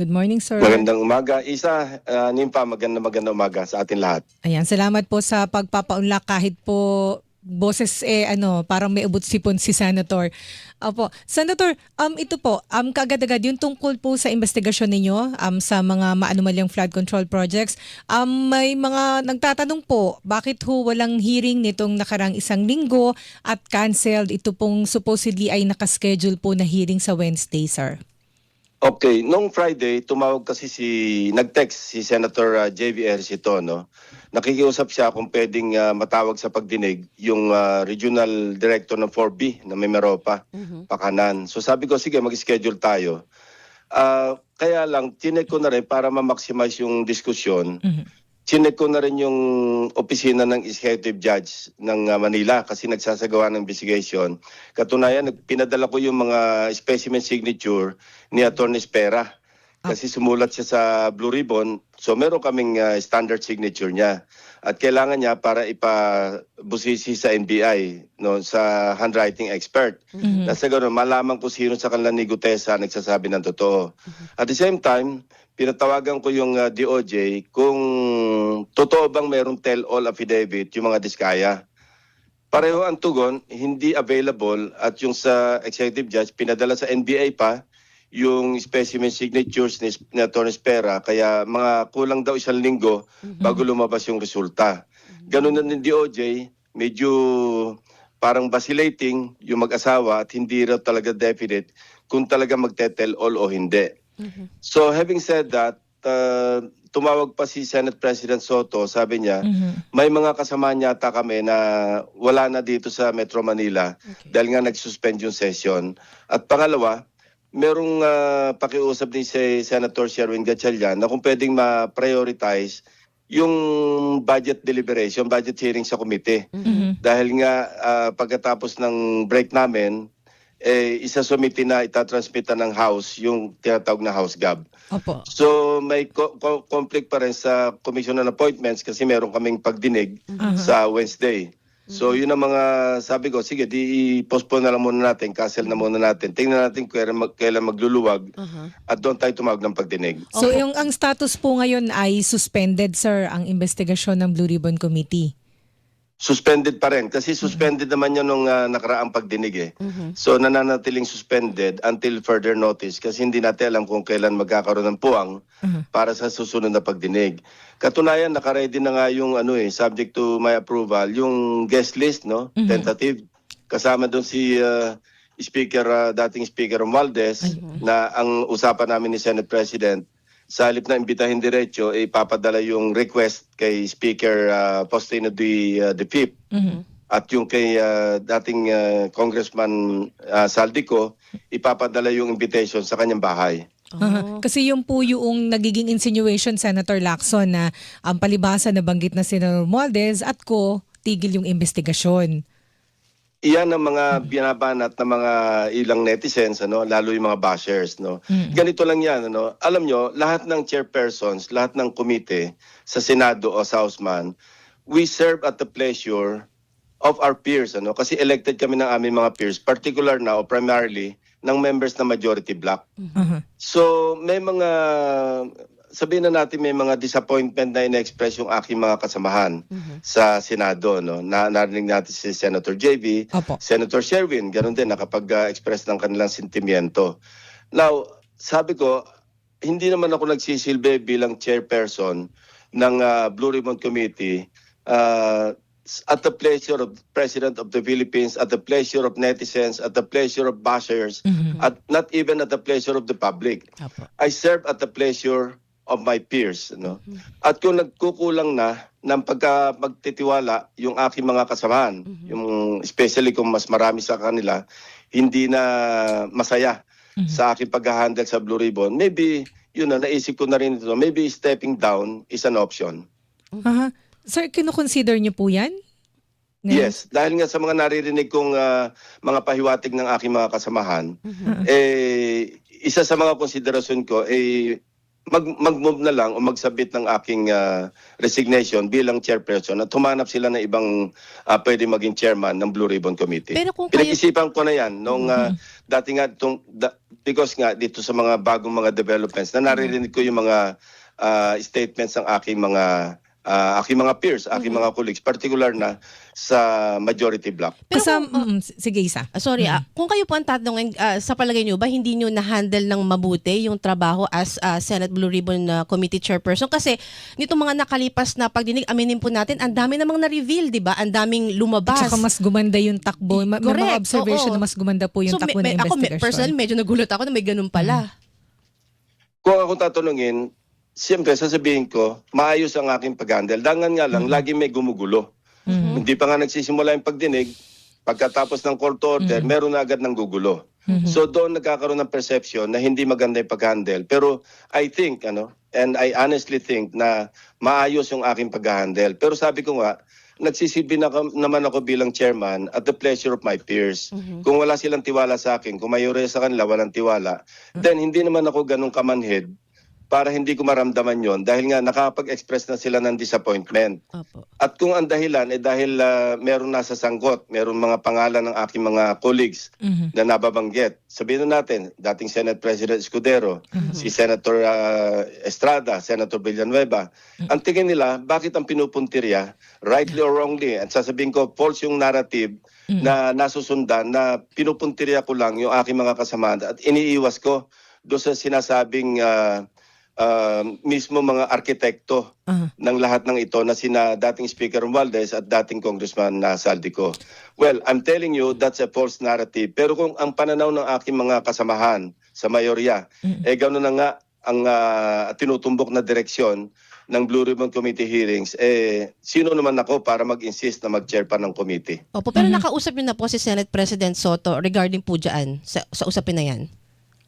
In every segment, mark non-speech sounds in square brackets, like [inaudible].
Good morning, sir. Magandang umaga. Isa, uh, Nimpa, magandang magandang umaga sa atin lahat. Ayan, salamat po sa pagpapaunlak kahit po boses eh ano, parang may ubot sipon si Senator. Opo. Senator, um ito po, um kaagad-agad yung tungkol po sa investigasyon ninyo um sa mga maanumalyang flood control projects. Um may mga nagtatanong po, bakit ho walang hearing nitong nakarang isang linggo at canceled ito pong supposedly ay nakaschedule po na hearing sa Wednesday, sir? Okay, nung Friday, tumawag kasi si, nag-text si Senator uh, J.V. Ejercito, no? Nakikiusap siya kung pwedeng uh, matawag sa pagdinig yung uh, Regional Director ng 4B na may Meropa, Pakanan. So sabi ko, sige, mag-schedule tayo. Uh, kaya lang, tinek ko na rin para ma-maximize yung diskusyon. Mhm. Chinek ko na rin yung opisina ng executive judge ng uh, Manila kasi nagsasagawa ng investigation. Katunayan, pinadala ko yung mga specimen signature ni Attorney Spera. Kasi sumulat siya sa Blue Ribbon. So meron kaming uh, standard signature niya. At kailangan niya para ipabusisi sa NBI, no, sa handwriting expert. Mhm. Nasa ganun, malaman kung sino sa kanila ni Gutesa nagsasabi ng totoo. At the same time, pinatawagan ko yung uh, DOJ kung totoo bang mayroong tell-all affidavit yung mga diskaya. Pareho ang tugon, hindi available at yung sa executive judge, pinadala sa NBI pa yung specimen signatures ni, ni Atty. Spera kaya mga kulang daw isang linggo bago lumabas yung resulta. Ganun na ng DOJ, medyo parang vacillating yung mag-asawa at hindi raw talaga definite kung talaga magtetel all o hindi. So having said that, uh, tumawag pa si Senate President Soto, sabi niya, Mhm. may mga kasama yata kami na wala na dito sa Metro Manila dahil nga nag-suspend yung session. At pangalawa, merong ah, pakiusap ni si Senator Sherwin Gatchalian na kung pwedeng ma-prioritize yung budget deliberation, budget hearing sa komite. Mhm. Dahil nga ah, pagkatapos ng break namin, eh, isa sumiti na itatransmitan ng House yung tinatawag na House Gab. Opo. So may co- co- conflict pa rin sa Commission on Appointments kasi meron kaming pagdinig Aha. sa Wednesday. So yun ang mga sabi ko, sige di postpone na lang muna natin, cancel na muna natin. Tingnan natin kung kailan, mag, kailan magluluwag at doon tayo tumawag ng pagdinig. So yung ang status po ngayon ay suspended sir ang investigasyon ng Blue Ribbon Committee. Suspended pa rin kasi suspended naman yun nung ah, nakaraang pagdinig eh. So nananatiling suspended until further notice kasi hindi natin alam kung kailan magkakaroon ng puwang Mhm. para sa susunod na pagdinig. Katunayan, nakaready na nga yung ano eh, subject to my approval, yung guest list, no? Mhm. Tentative. Kasama doon si uh, Speaker, uh, dating Speaker Romualdez, na ang usapan namin ni Senate President, sa halip na imbitahin diretso, eh, ipapadala yung request kay Speaker uh, Faustino de, uh, de Pip Mhm. at yung kay uh, dating uh, Congressman uh, Saldico, ipapadala yung invitation sa kanyang bahay. Aha. Kasi yung po yung nagiging insinuation Senator Lacson na ang palibasa na banggit na Senator Romualdez at ko tigil yung investigasyon. Iyan ang mga binabanat ng mga ilang netizens, ano, lalo yung mga bashers. No? Mm. Ganito lang yan. Ano? Alam nyo, lahat ng chairpersons, lahat ng komite sa Senado o sa Hausman, we serve at the pleasure of our peers. Ano? Kasi elected kami ng aming mga peers, particular na o primarily ng members na majority block. Aha. So may mga, sabihin na natin may mga disappointment na in-express yung aking mga kasamahan sa Senado. No? Na, narinig natin si Senator JB, Opo. Senator Sherwin, ganun din, nakapag-express ng kanilang sentimiento. Now, sabi ko, hindi naman ako nagsisilbi bilang chairperson ng ah, Blue Ribbon Committee ah, at the pleasure of President of the Philippines, at the pleasure of netizens, at the pleasure of bashers, Mhm. at not even at the pleasure of the public. Opo. I serve at the pleasure of my peers. No? At kung nagkukulang na ng pagka magtitiwala yung aking mga kasamahan, yung especially kung mas marami sa kanila, hindi na masaya Mhm. sa aking pag-handle sa Blue Ribbon, maybe, yun na, naisip ko na rin ito, maybe stepping down is an option. Aha. Sir, kino-consider niyo po yan? Ngayon? Yes, dahil nga sa mga naririnig kong ah, mga pahiwatig ng aking mga kasamahan, eh, isa sa mga konsiderasyon ko, eh, mag mag-move na lang o magsabit ng aking ah, resignation bilang chairperson at humanap sila ng ibang ah, pwede maging chairman ng Blue Ribbon Committee. Pero kung kayo- Pinag-isipan ko na yan nung ah, dati nga itong, da- because nga dito sa mga bagong mga developments na naririnig ko yung mga ah, statements ng aking mga ah, aking mga peers, aking Mm-hmm. mga colleagues, particular na sa majority block. Pero Kasam, kung- mm, sige isa. Ah, sorry, ah, kung kayo po ang tatanungin, ah, sa palagay nyo ba, hindi nyo na-handle ng mabuti yung trabaho as ah, Senate Blue Ribbon ah, Committee Chairperson? Kasi nito mga nakalipas na pagdinig, aminin po natin, ang dami namang na-reveal, di ba? Ang daming lumabas. At saka mas gumanda yung takbo. Ma- may mga Correct, observation oo. na mas gumanda po yung so, takbo me- ng me- ako, investigation. personally, medyo nagulat ako na may ganun pala. Kung ako tatanungin, siyempre sasabihin ko, maayos ang aking pag-handle. Dangan nga lang, lagi may gumugulo. Mhm. Hindi pa nga nagsisimula yung pagdinig, pagkatapos ng court order, meron na agad ng gugulo. So doon nagkakaroon ng perception na hindi maganda yung pag-handle. Pero I think, ano, and I honestly think na maayos yung aking pag-handle. Pero sabi ko nga, nagsisilbi na naman ako bilang chairman at the pleasure of my peers. Kung wala silang tiwala sa akin, kung mayroon sa kanila walang tiwala, then hindi naman ako ganun kamanhid para hindi ko maramdaman yon dahil nga nakapag-express na sila ng disappointment. Opo. At kung ang dahilan ay dahil ah, meron nasa sangkot, meron mga pangalan ng aking mga colleagues Mhm. na nababanggit. Sabihin na natin, dating Senate President Escudero, si Senator ah, Estrada, Senator Villanueva, ang tingin nila, bakit ang pinupuntirya, rightly or wrongly, at sasabihin ko, false yung narrative na nasusundan na pinupuntirya ko lang yung aking mga kasamahan at iniiwas ko doon sa sinasabing ah, ah, mismo mga arkitekto Aha. ng lahat ng ito na sina dating Speaker Romualdez at dating Congressman na Saldico. Well, I'm telling you, that's a false narrative. Pero kung ang pananaw ng aking mga kasamahan sa mayorya, eh gano'n na nga ang ah, tinutumbok na direksyon ng Blue Ribbon Committee hearings, eh sino naman ako para mag-insist na mag-chair pa ng committee? Opo, pero nakausap nyo na po si Senate President Soto regarding po dyan sa, sa usapin na yan.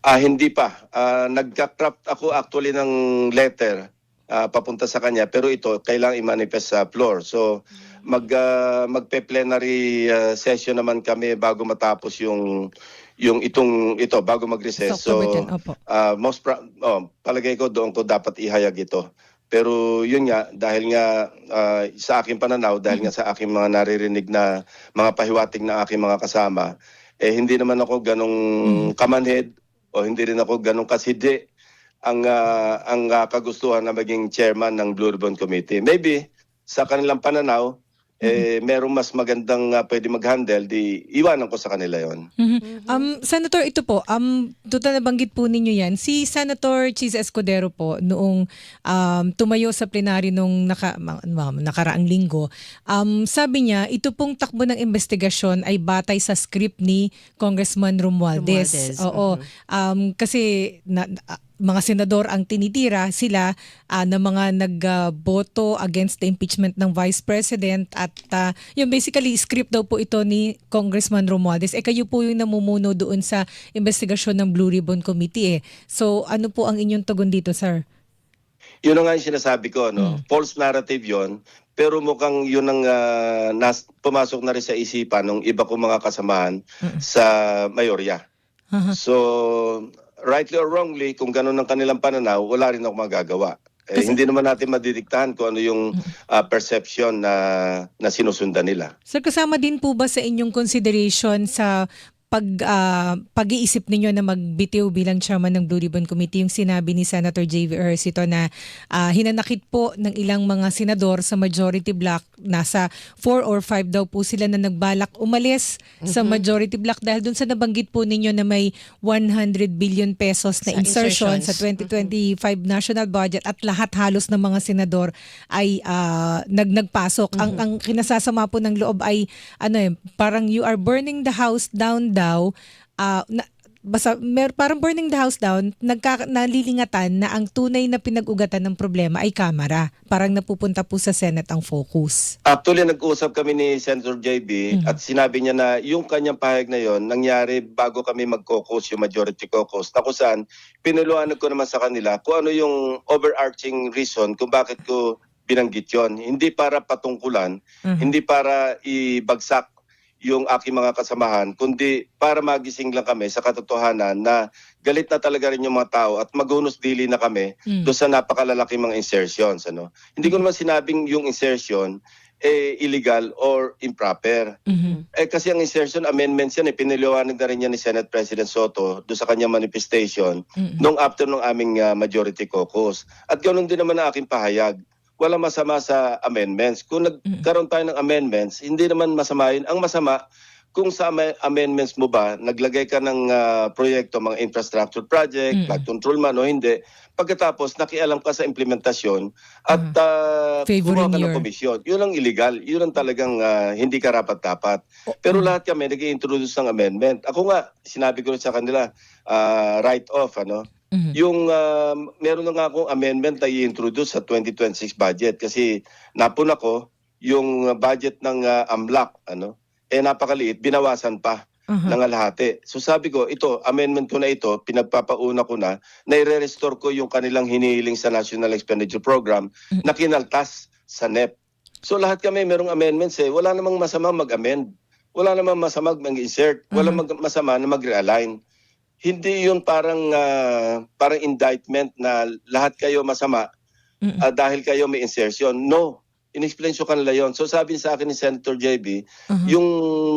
Ah, hindi pa. Ah, nagka-craft ako actually ng letter ah, papunta sa kanya pero ito kailangang i-manifest sa floor. So mag ah, magpe-plenary ah, session naman kami bago matapos yung yung itong ito bago mag-recess. Sa October So 10, opo. ah, most pra- oh, palagay ko doon ko dapat ihayag ito. Pero yun nga, dahil nga ah, sa aking pananaw, dahil nga sa aking mga naririnig na mga pahiwatig ng aking mga kasama, eh hindi naman ako ganong kamanhid o hindi rin ako ganong kasidi ang ah, ang ah, kagustuhan na maging chairman ng Blue Ribbon Committee. Maybe sa kanilang pananaw, eh merong mas magandang ah, pwede mag-handle, di iwanan ko sa kanila yon. Mhm. Um, Senator, ito po, um, total nabanggit po ninyo yan. Si Senator Cheese Escudero po, noong um, tumayo sa plenaryo nung naka, ma- ma- nakaraang linggo, um, sabi niya, ito pong takbo ng investigasyon ay batay sa script ni Congressman Romualdez. Romualdez, Oo. Um, kasi na, ah, mga senador ang tinitira sila ah, na mga nagboto against the impeachment ng Vice President at ah, yung basically script daw po ito ni Congressman Romualdez. Eh kayo po yung namumuno doon sa investigasyon ng Blue Ribbon Committee eh. So ano po ang inyong tugon dito, sir? Yun ang nga yung sinasabi ko, no? False narrative yon pero mukhang yun ang ah, nas, pumasok na rin sa isipan ng iba kong mga kasamahan sa mayorya. Aha. So, rightly or wrongly, kung ganun ang kanilang pananaw, wala rin ako magagawa. Eh, hindi naman natin madidiktahan kung ano yung ah, perception na, na sinusundan nila. Sir, kasama din po ba sa inyong consideration sa pag ah, pag-iisip ninyo na magbitiw bilang chairman ng Blue Ribbon Committee yung sinabi ni Senator J.V. Ejercito na ah, hinanakit po ng ilang mga senador sa majority block nasa 4 or 5 daw po sila na nagbalak umalis sa majority block dahil dun sa nabanggit po ninyo na may 100 billion pesos na Sa insertion sa 2025 national budget at lahat halos ng mga senador ay ah, nag nagpasok. Ang ang kinasasama po ng loob ay ano eh, parang you are burning the house down daw. Ah, na, basta mer, parang burning the house down, nagka, nalilingatan na ang tunay na pinag-ugatan ng problema ay kamera. Parang napupunta po sa Senate ang focus. Actually, nag-usap kami ni Senator JB at sinabi niya na yung kanyang pahayag na yon nangyari bago kami mag-caucus, yung majority caucus, na kung saan pinuluanag ko naman sa kanila kung ano yung overarching reason kung bakit ko binanggit yon. Hindi para patungkulan, Mhm. hindi para ibagsak yung aking mga kasamahan, kundi para magising lang kami sa katotohanan na galit na talaga rin yung mga tao at maghunos dili na kami Mm. doon sa napakalalaki mga insertions. Ano? Hindi ko naman sinabing yung insertion eh, illegal or improper. Mhm. Eh kasi ang insertion amendments yan, eh, piniliwanag na rin yan ni Senate President Soto doon sa kanyang manifestation Mm-mm. nung after nung aming ah, majority caucus. At ganoon din naman ang aking pahayag. Wala masama sa amendments. Kung nagkaroon tayo ng amendments, hindi naman masama yun. Ang masama, kung sa ame- amendments mo ba, naglagay ka ng ah, proyekto, mga infrastructure project, Mm. flood control man o hindi, pagkatapos nakialam ka sa implementasyon at ah, Favoring kumuha ka ng your- komisyon. Yun ang illegal. Yun ang talagang ah, hindi karapat-dapat. Pero Mm. lahat kami nag-introduce ng amendment. Ako nga, sinabi ko sa kanila, ah, right off, ano, Mhm. yung ah, meron na nga akong amendment na i-introduce sa 2026 budget kasi napun ako yung budget ng ah, AMLAC, ano, eh napakaliit, binawasan pa Aha. ng alahati. So sabi ko, ito, amendment ko na ito, pinagpapauna ko na, na i-restore ko yung kanilang hinihiling sa National Expenditure Program Mm. na kinaltas sa NEP. So lahat kami merong amendments eh. Wala namang masama mag-amend. Wala namang masama mag-insert. Wala mag- masama na mag-realign. Hindi yun parang ah, parang indictment na lahat kayo masama ah, dahil kayo may insertion. No. In-explain ko kanila yon. So sabi sa akin ni Senator JB, Aha. yung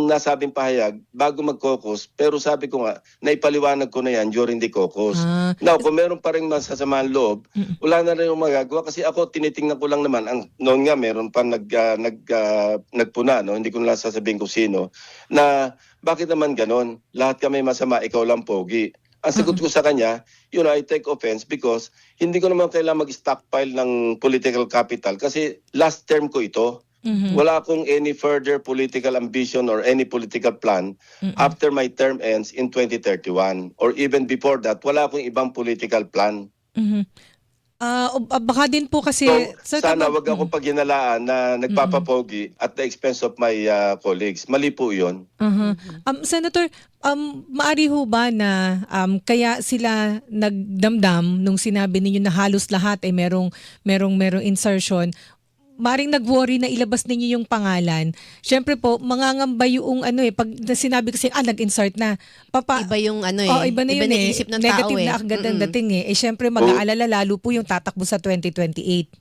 nasabing pahayag bago mag-caucus, pero sabi ko nga, naipaliwanag ko na yan during the caucus. Ah, Now, kung meron pa rin masasamahan loob, wala na rin yung magagawa kasi ako tinitingnan ko lang naman ang noon nga meron pa nag ah, nag ah, nagpuna no hindi ko na sasabihin kung sino na bakit naman ganon lahat kami masama ikaw lang pogi ang sagot ko sa kanya you know I take offense because hindi ko naman kailangan mag-stockpile ng political capital kasi last term ko ito mhm. wala akong any further political ambition or any political plan Mm-mm. after my term ends in 2031 or even before that wala akong ibang political plan Mhm. Ah, o- ah, baka din po kasi So, sa sana tama- wag ako paghinalaan na nagpapapogi at the expense of my uh, colleagues. Mali po yun. Aha. Um, Senator, um, maari ho ba na um, kaya sila nagdamdam nung sinabi ninyo na halos lahat ay merong, merong, merong insertion, maring nag-worry na ilabas ninyo yung pangalan. Siyempre po, mangangamba yung ano eh, pag na sinabi kasi, ah, nag-insert na. Papa, Iba yung ano eh. Oh, iba na yun eh. isip ng Negative tao eh. na agad ang dating eh. Eh, syempre mag-aalala lalo po yung tatakbo sa 2028.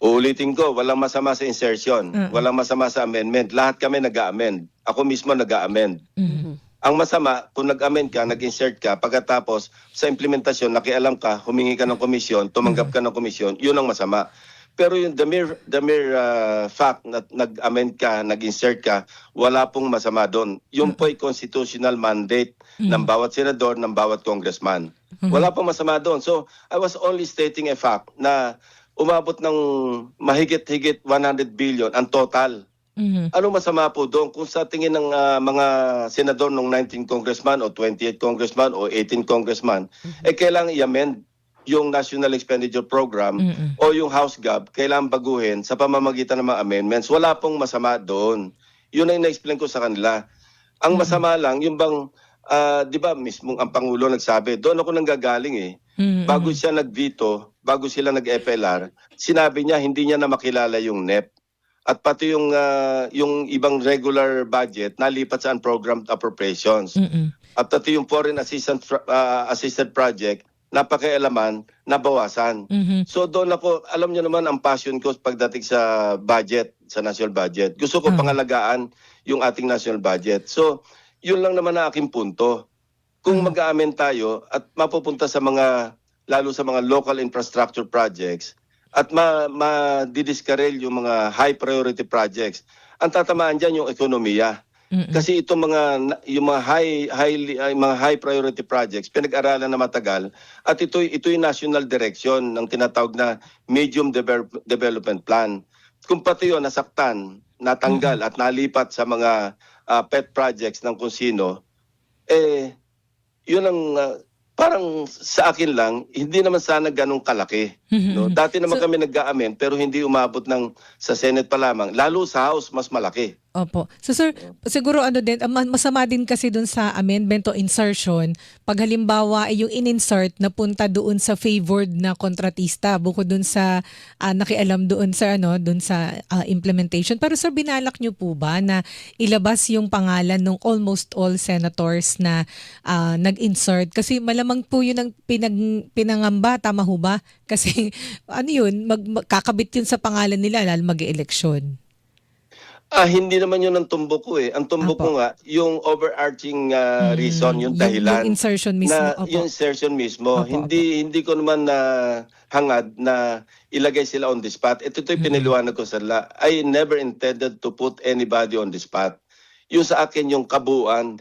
Uulitin ko, walang masama sa insertion. Mm. Walang masama sa amendment. Lahat kami nag-amend. Ako mismo nag-amend. Mhm. Ang masama, kung nag-amend ka, nag-insert ka, pagkatapos sa implementasyon, nakialam ka, humingi ka ng komisyon, tumanggap ka ng komisyon, yun ang masama. Pero yung the mere, the mere uh, fact na nag-amend ka, nag-insert ka, wala pong masama doon. Yung po ay constitutional mandate ng bawat senador, ng bawat congressman. Wala pong masama doon. So, I was only stating a fact na umabot ng mahigit-higit 100 billion ang total. Mhm. Ano masama po doon kung sa tingin ng ah, mga senador ng 19 congressman o 28 congressman o 18 congressman, eh kailangan i-amend yung National Expenditure Program Mhm. o yung House Gov, kailangan baguhin sa pamamagitan ng mga amendments. Wala pong masama doon. Yun ang na-explain ko sa kanila. Ang masama lang, yung bang, ah, di ba mismong ang Pangulo nagsabi, doon ako nanggagaling eh. Mhm. Bago siya nag-veto, bago sila nag-FLR, sinabi niya hindi niya na makilala yung NEP. At pati yung ah, yung ibang regular budget nalipat sa unprogrammed appropriations. Mhm. At pati yung foreign assistant ah, assisted project napakialaman, nabawasan. Mhm. So doon ako, alam niyo naman ang passion ko pagdating sa budget, sa national budget. Gusto ko Ah. pangalagaan yung ating national budget. So, yun lang naman ang aking punto. Kung Ah. mag-aamen tayo at mapupunta sa mga, lalo sa mga local infrastructure projects, at ma, ma-discarrel yung mga high priority projects, ang tatamaan dyan yung ekonomiya. Kasi itong mga yung mga high high mga high priority projects pinag-aralan na matagal at ito ito yung national direction ng tinatawag na medium develop- development plan. Kung pati yun nasaktan, natanggal at nalipat sa mga ah, pet projects ng kung sino, eh yun ang ah, parang sa akin lang hindi naman sana ganong kalaki. No? Dati naman So- kami nag-aamen pero hindi umabot ng sa Senate pa lamang. Lalo sa House mas malaki. Opo. So sir, siguro ano din, ah, ma- masama din kasi dun sa amendment o insertion, pag halimbawa ay yung in-insert na punta doon sa favored na kontratista bukod dun sa ah, nakialam doon sa ano, doon sa ah, implementation. Pero sir, binalak nyo po ba na ilabas yung pangalan ng almost all senators na ah, nag-insert? Kasi malamang po yun ang pinag, pinangamba, tama ho ba? Kasi [laughs] ano yun, mag, mag- kakabit yun sa pangalan nila lalo mag-eleksyon. Ah, hindi naman yun ang tumbok ko eh. Ang tumbok Apo. ko nga, yung overarching ah, reason, yung dahilan. Yung, insertion mismo. na Opo. yung insertion mismo, Opo, hindi hindi ko naman na hangad na ilagay sila on the spot. Ito to'y piniliwanag ko sa la. I never intended to put anybody on the spot. Yung sa akin, yung kabuuan,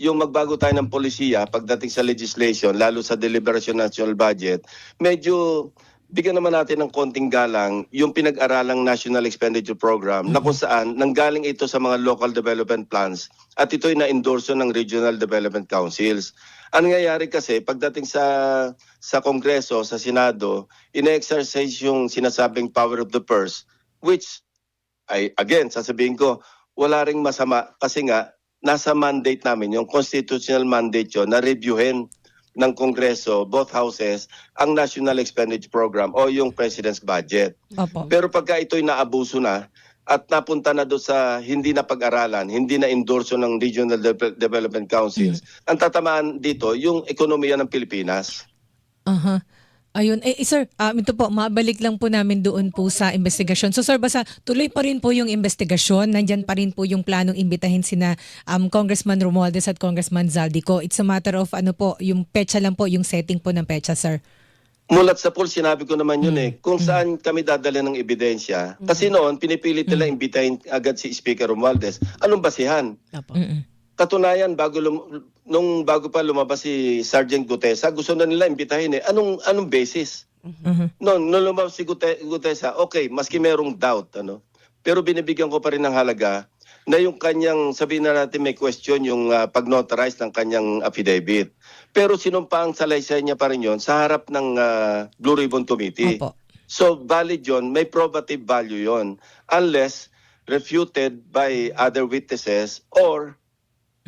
yung magbago tayo ng polisiya pagdating sa legislation, lalo sa deliberation national budget, medyo bigyan naman natin ng konting galang yung pinag-aralang National Expenditure Program na kung saan nanggaling ito sa mga local development plans at ito'y na-endorso ng Regional Development Councils. Ang nangyayari kasi pagdating sa sa Kongreso, sa Senado, ina-exercise yung sinasabing power of the purse which ay again sasabihin ko wala ring masama kasi nga nasa mandate namin yung constitutional mandate yun na reviewin ng Kongreso, both houses, ang National Expenditure Program o yung President's Budget. Opo. Pero pagka ito'y naabuso na at napunta na doon sa hindi na pag-aralan, hindi na endorso ng Regional De- Development Councils, ang tatamaan dito yung ekonomiya ng Pilipinas. Aha. Ayun. Eh, eh, sir, um, ito po, mabalik lang po namin doon po sa investigasyon. So, sir, basta tuloy pa rin po yung investigasyon. Nandyan pa rin po yung planong imbitahin sina um, Congressman Romualdez at Congressman Zaldico. It's a matter of ano po, yung pecha lang po, yung setting po ng pecha, sir. Mulat sa pool, sinabi ko naman yun eh, kung saan kami dadala ng ebidensya. Kasi noon, pinipilit nila imbitahin agad si Speaker Romualdez. Anong basihan? Apo. Mm-mm. Katunayan, bago lum- nung bago pa lumabas si Sergeant Gutesa, gusto na nila imbitahin eh. Anong anong basis? Mhm. No, nung lumabas si Gute- Gutesa, okay, maski merong doubt, ano. Pero binibigyan ko pa rin ng halaga na yung kanyang, sabihin na natin may question, yung uh, pag-notarize ng kanyang affidavit. Pero sinumpa ang salaysay niya pa rin yun sa harap ng ah, Blue Ribbon Committee. Opo. So valid yon, may probative value yon unless refuted by other witnesses or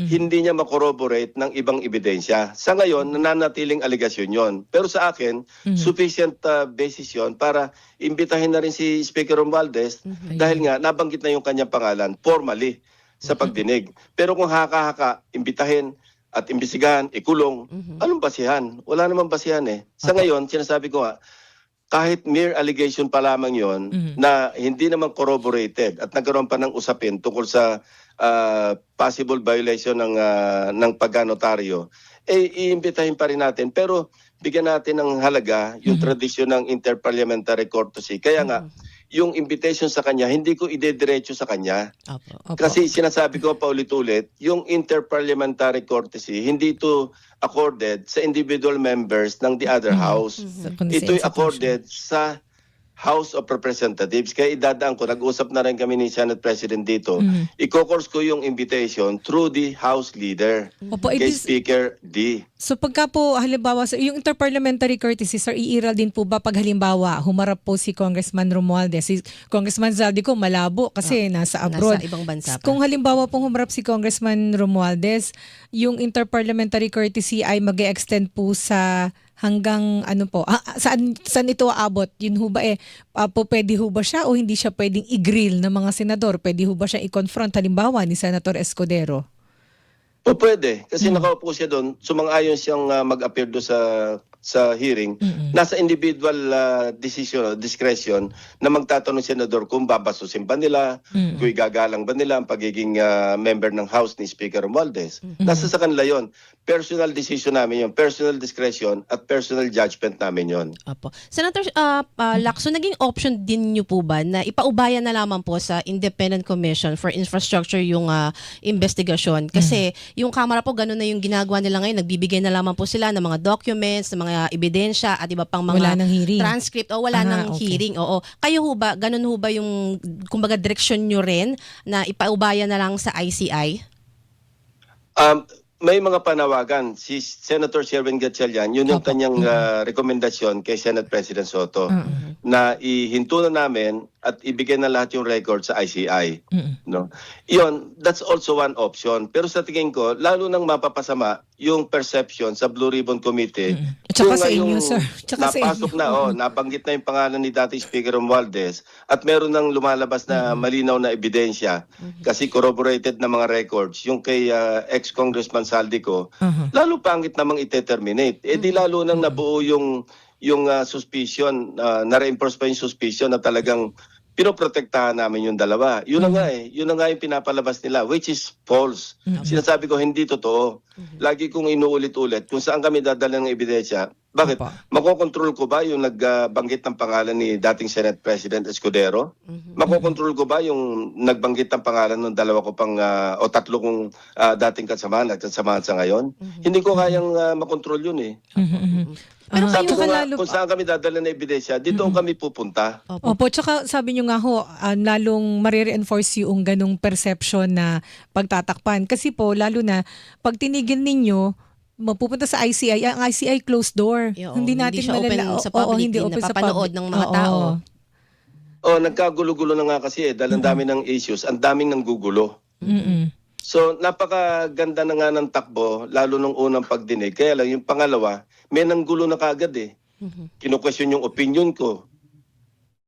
hindi niya makorroborate ng ibang ebidensya. Sa ngayon, nananatiling aligasyon yon. Pero sa akin, sufficient uh, basis yon para imbitahin na rin si Speaker Romualdez dahil nga nabanggit na yung kanyang pangalan formally sa pagdinig. Pero kung haka-haka, imbitahin at imbisigahan, ikulong, anong basihan? Wala namang basihan eh. Sa ngayon, sinasabi ko nga, kahit mere allegation pa lamang yon na hindi naman corroborated at nagkaroon pa ng usapin tungkol sa ah, possible violation ng ah, ng paganotaryo eh iimbitahin pa rin natin. Pero bigyan natin ng halaga yung tradisyon ng interparliamentary courtesy kaya nga yung invitation sa kanya hindi ko idediretso sa kanya. Apo. Opo. kasi sinasabi ko pa ulit-ulit, yung interparliamentary courtesy, hindi ito accorded sa individual members ng the other house. Sa consent Ito'y accorded sa House of Representatives. Kaya idadaan ko, nag-usap na rin kami ni Senate President dito. Mhm. Iko-course ko yung invitation through the House Leader, Opo, kay is- Speaker D. So pagka po halimbawa sa yung interparliamentary courtesy sir iiral din po ba pag halimbawa humarap po si Congressman Romualdez si Congressman Zaldico malabo kasi nasa abroad. Nasa ibang bansa pa. Kung halimbawa pong humarap si Congressman Romualdez, yung interparliamentary courtesy ay mag extend po sa hanggang ano po, ah, ah, saan, saan ito aabot? Yun ho ba eh, ah, po pwede ho ba siya o hindi siya pwedeng i-grill ng mga senador? Pwede ho ba siya i-confront halimbawa ni Senator Escudero? O pwede, kasi nakaupo siya doon, sumang-ayon siyang ah, mag-appear doon sa sa hearing. Nasa individual ah, decision, o discretion na magtatanong senador kung babasusin ba nila, kung igagalang ba nila ang pagiging ah, member ng House ni Speaker Romualdez. Nasa sa kanila yon. Personal decision namin yon, personal discretion at personal judgment namin yon. Apo. Senator uh, uh, Lacson, naging option din niyo po ba na ipaubayan na lamang po sa Independent Commission for Infrastructure yung uh, investigasyon? Kasi yung Kamara po, ganun na yung ginagawa nila ngayon. Nagbibigay na lamang po sila ng mga documents, ng mga ebidensya at iba pang mga Wala ng hearing. transcript o wala Ah, ng okay. hearing. Oo. Kayo ho ba, ganun ho ba yung kumbaga direksyon nyo rin na ipaubayan na lang sa ICI? Um, may mga panawagan. Si Senator Sherwin Gatchalian, yun yung Opo. kanyang ah, rekomendasyon kay Senate President Soto Mm-mm. na ihinto na namin at ibigay na lahat yung record sa ICI. Mm-mm. No? Yun, that's also one option. Pero sa tingin ko, lalo nang mapapasama yung perception sa Blue Ribbon Committee. Mm-mm. At saka Yung sa inyo, sir. Tsaka sa napasok inyo. na, oh, nabanggit na yung pangalan ni dating Speaker Romualdez at meron nang lumalabas na malinaw na ebidensya kasi corroborated na mga records yung kay ah, ex-Congressman Saldico Aha. lalo pangit namang ite-terminate. Eh di lalo nang nabuo yung yung ah, suspicion, uh, na-reinforce pa yung suspicion na talagang pinoprotektahan namin yung dalawa. Yun na nga eh. Yun na nga yung pinapalabas nila, which is false. Sinasabi ko, hindi totoo. Lagi kong inuulit-ulit kung saan kami dadala ng ebidensya. Bakit? Opo. Makokontrol ko ba yung nagbanggit ng pangalan ni dating Senate President Escudero? Makokontrol ko ba yung nagbanggit ng pangalan ng dalawa ko pang ah, o tatlo kong ah, dating kasamahan at kasamahan sa ngayon? Hindi ko kayang ah, makontrol yun eh. Pero Ah, Sabi ko tsaka nga, lalo kung saan kami dadala ng ebidensya, dito kami pupunta. Opo. Opo, tsaka sabi nyo nga ho, ah, lalong marireinforce yung ganong perception na pagtatakpan. Kasi po, lalo na, pag tinigil ninyo, mapupunta sa ICI, ang ICI closed door. Oo, hindi hindi natin siya open malala- sa oo, public, hindi hindi open sa napapanood public. ng mga Oo. tao. Oh, nagkagulo-gulo na nga kasi eh, dahil ang dami ng issues, ang daming nanggugulo. Mm-mm. So, napakaganda na nga ng takbo, lalo nung unang pagdinig. Kaya lang, yung pangalawa, may nanggulo na kagad eh. Mhm. Kino-question yung opinion ko.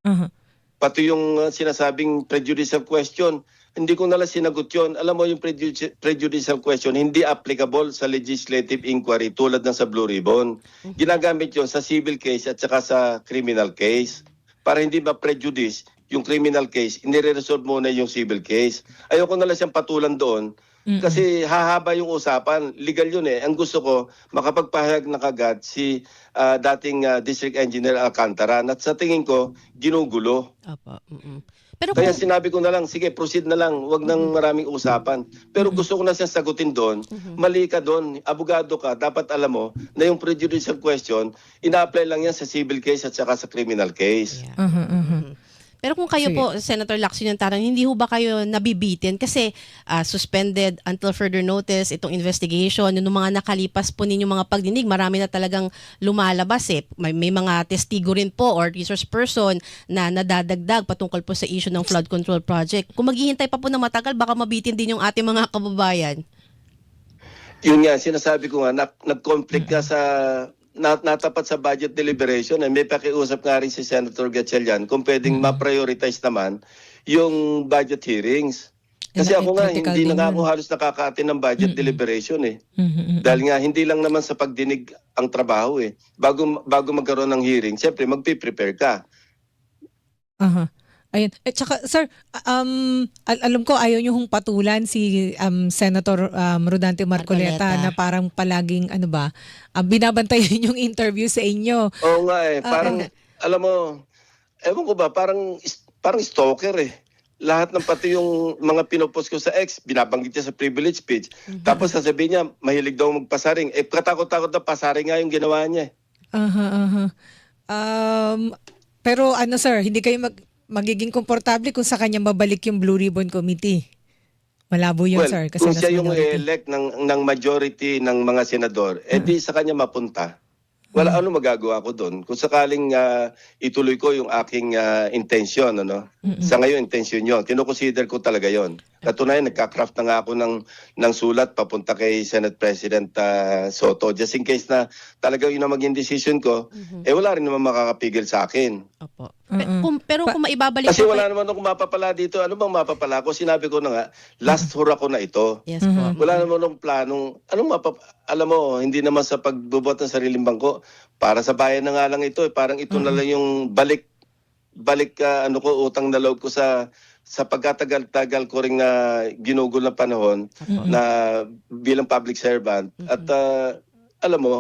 Aha. Pati yung uh, sinasabing prejudicial question, hindi ko nalang sinagot yon. Alam mo yung prejudici- prejudicial question, hindi applicable sa legislative inquiry tulad ng sa Blue Ribbon. Ginagamit yon sa civil case at saka sa criminal case. Para hindi ma-prejudice yung criminal case, inire-resolve muna yung civil case. Ayoko na lang siyang patulan doon Mm-mm. kasi hahaba yung usapan. Legal yun eh. Ang gusto ko, makapagpahayag na kagad si ah, dating ah, District Engineer Alcantara. At sa tingin ko, ginugulo. Mm-mm. Pero Kaya kung, sinabi ko na lang, sige, proceed na lang. Huwag nang maraming usapan. Pero gusto ko na siyang sagutin doon. Mali ka doon. Abogado ka. Dapat alam mo na yung prejudicial question, ina-apply lang yan sa civil case at saka sa criminal case. Yeah. Aha, aha. Pero kung kayo Sige. po, Senator Lacson yung tarang, hindi ho ba kayo nabibitin? Kasi ah, suspended until further notice, itong investigation, yung mga nakalipas po ninyo mga pagdinig, marami na talagang lumalabas eh. May, may mga testigo rin po or resource person na nadadagdag patungkol po sa issue ng flood control project. Kung maghihintay pa po ng matagal, baka mabitin din yung ating mga kababayan. Yun nga, sinasabi ko nga, na- nag-conflict nga sa nat natapat sa budget deliberation eh, may pakiusap nga rin si Senator Gatchalian kung pwedeng ma-prioritize naman yung budget hearings. Kasi ako nga, hindi na nga ako halos nakaka-attend ng budget deliberation eh. Mhm, mhm. Dahil nga, hindi lang naman sa pagdinig ang trabaho eh. Bago, bago magkaroon ng hearing, siyempre magpiprepare ka. Aha. Ayun. At saka, sir, um, al- alam ko ayaw nyo hong patulan si um, Senator um, Rodante Marcoleta, Marcoleta. na parang palaging, ano ba, um, binabantayan [laughs] yung interview sa inyo. Oo nga eh, Ah, parang, alam mo, ewan ko ba, parang, parang stalker eh. Lahat ng pati yung mga pinopost ko sa ex, binabanggit niya sa privilege speech. Tapos sasabihin niya, mahilig daw magpasaring. Eh, katakot-takot na pasaring nga yung ginawa niya. eh. Aha, aha. Um, pero ano sir, hindi kayo mag, magiging komportable kung sa kanya mabalik yung Blue Ribbon Committee. Malabo yun, well, sir. Kasi kung siya yung elect ng, ng majority ng mga senador, eh di sa kanya mapunta. Wala ano magagawa ko doon. Kung sakaling ah, ituloy ko yung aking ah, intention, ano? Sa ngayon, intention yun. Kinoconsider ko talaga yon. Katunayan, nagka-craft na nga ako ng, ng sulat papunta kay Senate President ah, Soto. Just in case na talaga yun ang maging decision ko, eh wala rin naman makakapigil sa akin. Opo. Mm-mm. kung, pero kung maibabalik Kasi wala naman akong mapapala dito. Ano bang mapapala ko? Sinabi ko na nga, last hura ko na ito. Yes po. Wala naman ng planong, anong mapap... Alam mo, hindi naman sa pagbubot ng sariling bangko. Para sa bayan na nga lang ito. Eh. Parang ito na lang yung balik, balik ka, ano ko, utang na loob ko sa sa pagkatagal-tagal ko ring na ginugol na panahon Opo. na bilang public servant. At ah, alam mo,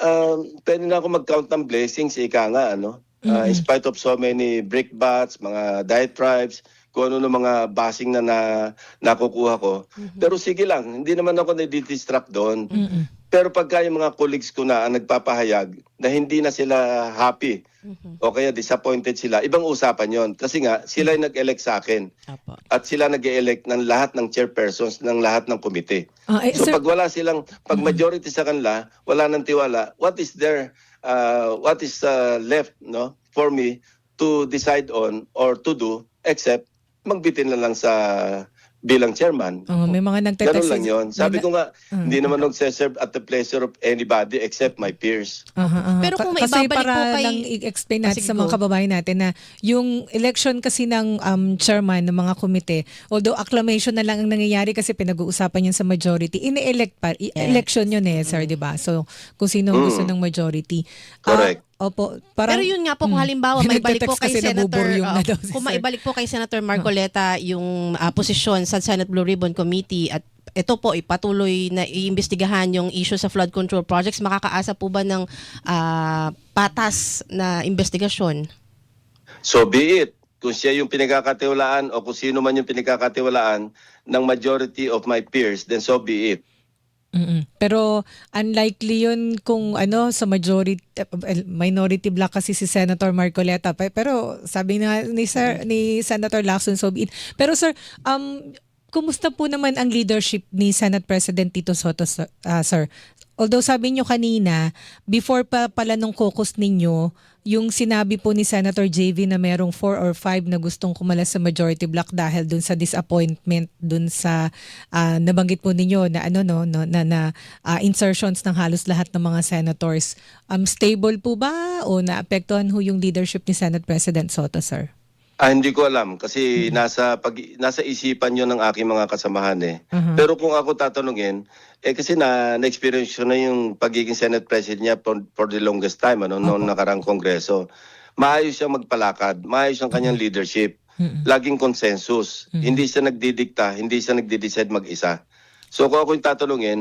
um, pwede na ako mag-count ng blessings, ika nga, ano? Ah, in spite of so many brickbats, mga diatribes, kung ano ng mga basing na, na nakukuha ko. Pero sige lang, hindi naman ako nadidistract doon. Mm-mm. Pero pagka yung mga colleagues ko na ang nagpapahayag na hindi na sila happy o kaya disappointed sila, ibang usapan yon Kasi nga, sila yung nag-elect sa akin Opo. at sila nag-elect ng lahat ng chairpersons ng lahat ng komite. Ah, eh, So sir, pag wala silang, pag majority sa kanila, wala nang tiwala, what is there, uh, what is uh, left no for me to decide on or to do except magbitin na lang sa bilang chairman. Oh, may mga nagtetest. Ganun lang yun. Sabi ko nga, Mm. hindi naman nagseserve at the pleasure of anybody except my peers. Aha, aha. Pero kung Ka- kasi para po kay- lang i-explain Ah, natin sige, sa mga kababayan natin na yung election kasi ng um, chairman ng mga komite, although acclamation na lang ang nangyayari kasi pinag-uusapan yun sa majority, ini-elect pa. Yes. Election yun eh, sir, di ba? So, kung sino ang gusto Mm. ng majority. Ah, Correct. Opo. Parang, Pero yun nga po, kung Mm. halimbawa, [laughs] Yung may balik po kay kasi Senator, nabuburyong na uh, daw si kung maibalik po kay Senator Marcoleta yung ah, posisyon sa Senate Blue Ribbon Committee at ito po, ipatuloy na iimbestigahan yung issue sa flood control projects, makakaasa po ba ng ah, patas na investigasyon? So be it. Kung siya yung pinagkakatiwalaan o kung sino man yung pinagkakatiwalaan ng majority of my peers, then so be it. Mm-mm. Pero unlikely yun kung ano sa majority eh, minority block kasi si Senator Marcoleta pero sabi nga ni Sir ni Senator Lacson so be it. Pero sir um kumusta po naman ang leadership ni Senate President Tito Soto sir? ah, sir? Although sabi nyo kanina, before pa pala nung caucus ninyo, yung sinabi po ni Senator JV na merong four or five na gustong kumalas sa majority block dahil dun sa disappointment dun sa ah, nabanggit po ninyo na ano no, no na, na ah, insertions ng halos lahat ng mga senators. Um stable po ba o naapektuhan ho yung leadership ni Senate President Soto, sir? Ah, hindi ko alam kasi nasa pag nasa isipan 'yon ng aking mga kasamahan eh. Aha. Pero kung ako tatanungin, eh kasi na na-experience ko na yung pagiging Senate President niya for, for the longest time ano noong nakarang kongreso. Maayos siyang magpalakad, maayos ang kanyang leadership. Mm-mm. Laging consensus. Hindi siya nagdidikta, hindi siya nagde-decide mag-isa. So kung ako yung tatanungin,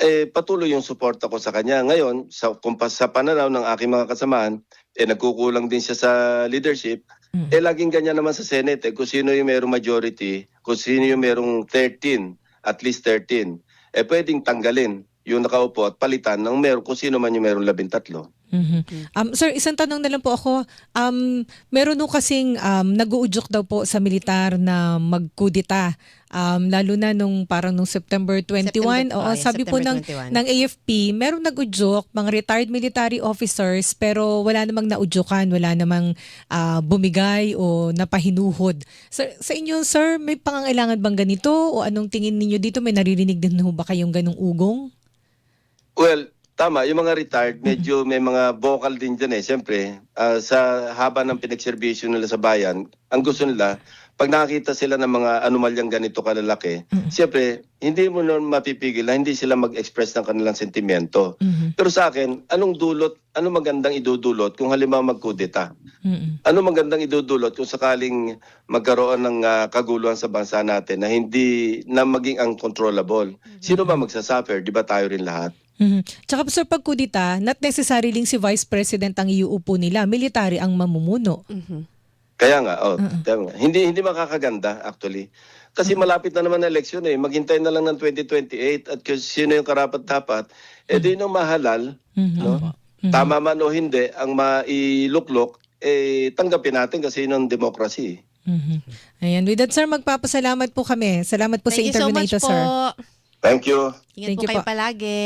eh patuloy yung suporta ko sa kanya. Ngayon, sa kumpas sa pananaw ng aking mga kasamahan, eh nagkukulang din siya sa leadership. Mm. Eh laging ganyan naman sa Senate, eh, kung sino yung merong majority, kung sino yung merong 13, at least 13, eh pwedeng tanggalin yung nakaupo at palitan ng meron kung sino man yung merong labintatlo. Mhm. Um, sir, isang tanong na lang po ako. Um, meron nung kasing um, nag-uudyok daw po sa militar na magkudita. Um, lalo na nung parang nung September 21. September- Oo, oh, sabi po ng, September 21. ng AFP, meron nag-udyok, mga retired military officers, pero wala namang naudyukan, wala namang ah, bumigay o napahinuhod. Sir, sa inyo, sir, may pangangailangan bang ganito? O anong tingin ninyo dito? May naririnig din ho ba kayong ganong ugong? Well, tama, yung mga retired, medyo may mga vocal din dyan eh. Siyempre, ah, sa haba ng pinagserbisyo nila sa bayan, ang gusto nila, pag nakakita sila ng mga anomalyang ganito kalalaki, siyempre, hindi mo nun mapipigil na hindi sila mag-express ng kanilang sentimiento. Mhm. Pero sa akin, anong dulot, ano magandang idudulot kung halimbawa magkudeta? Mhm. Ano magandang idudulot kung sakaling magkaroon ng ah, kaguluhan sa bansa natin na hindi na maging uncontrollable? Sino ba magsasuffer? Di ba tayo rin lahat? Mhm. Tsaka sir, pag kudita, not necessarily si Vice President ang iuupo nila, military ang mamumuno. Mhm. Kaya nga, oh, tama nga. hindi hindi makakaganda actually. Kasi malapit na naman na eleksyon eh. Maghintay na lang ng 2028 at kung sino yung karapat dapat, eh di yung mahalal, Mhm. no? Tama man o hindi, ang mailuklok eh tanggapin natin kasi yun ang democracy. Mhm. Ayan, with that sir, magpapasalamat po kami. Salamat po sa Thank so interview na much ito, po. sir. Thank you. Ingat Thank po you kayo po. palagi.